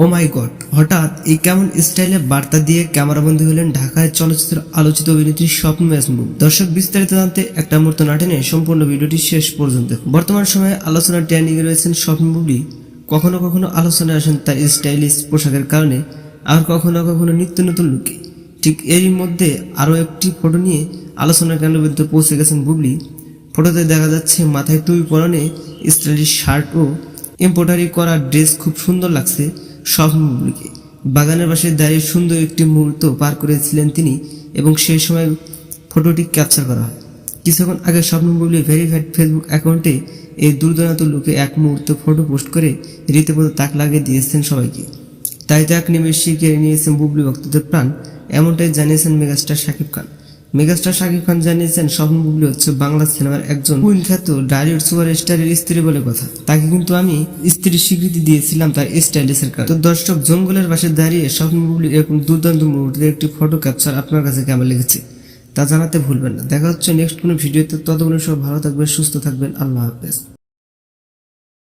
ও মাই god হঠাৎ এই কেমন স্টাইলে বার্তা দিয়ে ক্যামেরাবন্দি হলেন ঢাকায় চলচ্চিত্র আলোচিত অভিনেত্রী স্বপ্ন মেজমুখ দর্শক বিস্তারিত জানতে একটা মুহূর্ত না টেনে সম্পূর্ণ ভিডিওটি শেষ পর্যন্ত বর্তমান সময়ে আলোচনার ট্রেন্ডিংয়ে রয়েছেন স্বপ্ন বুবলি। কখনো কখনো আলোচনায় আসেন তার স্টাইলিশ পোশাকের কারণে, আর কখনো কখনো নিত্য নতুন লুকে। ঠিক এরই মধ্যে আরও একটি ফটো নিয়ে আলোচনার কেন্দ্রবিন্দুতে পৌঁছে গেছেন বুবলি। ফটোতে দেখা যাচ্ছে মাথায় টুপি পরনে স্টাইলিশ শার্ট ও এম্পোটারি করা ড্রেস খুব সুন্দর লাগছে। স্বপ্ন বুবলিকে বাগানের পাশে দাঁড়িয়ে সুন্দর একটি মুহূর্ত পার করেছিলেন তিনি এবং সেই সময় ফটোটি ক্যাপচার করা হয়। কিছুক্ষণ আগে স্বপ্ন বুবলি ভেরিফাইড ফেসবুক অ্যাকাউন্টে এই দুর্দান্ত লোকে এক মুহূর্ত ফটো পোস্ট করে রীতিমতো তাক লাগিয়ে দিয়েছেন সবাইকে। তাই তো এক নিমেষে কেড়ে নিয়েছেন বুবলি ভক্তদের প্রাণ, এমনটাই জানিয়েছেন মেগাস্টার শাকিব খান। মেগাস্টার শাকিব খান জানিয়েছেন, স্বপ্ন বুবলি হচ্ছে বাংলা সিনেমার একজন কুইন খ্যাত ডালিউড সুপার স্টারের স্ত্রী বলে কথা। তাকে কিন্তু আমি স্ত্রীর স্বীকৃতি দিয়েছিলাম তার স্টাইলিশের কারণে। তো দর্শক, জঙ্গলের পাশে দাঁড়িয়ে স্বপ্ন বুবলি এরকম দুর্দান্ত মুহূর্তের একটি ফটো ক্যাপচার আপনার কাছে কেমন লেগেছে? তা জানাতে ভুলবেন না। দেখা হচ্ছে নেক্সট কোনো ভিডিওতে। ততক্ষণ সব ভালো থাকবে সুস্থ থাকবেন। আল্লাহ হাফেজ।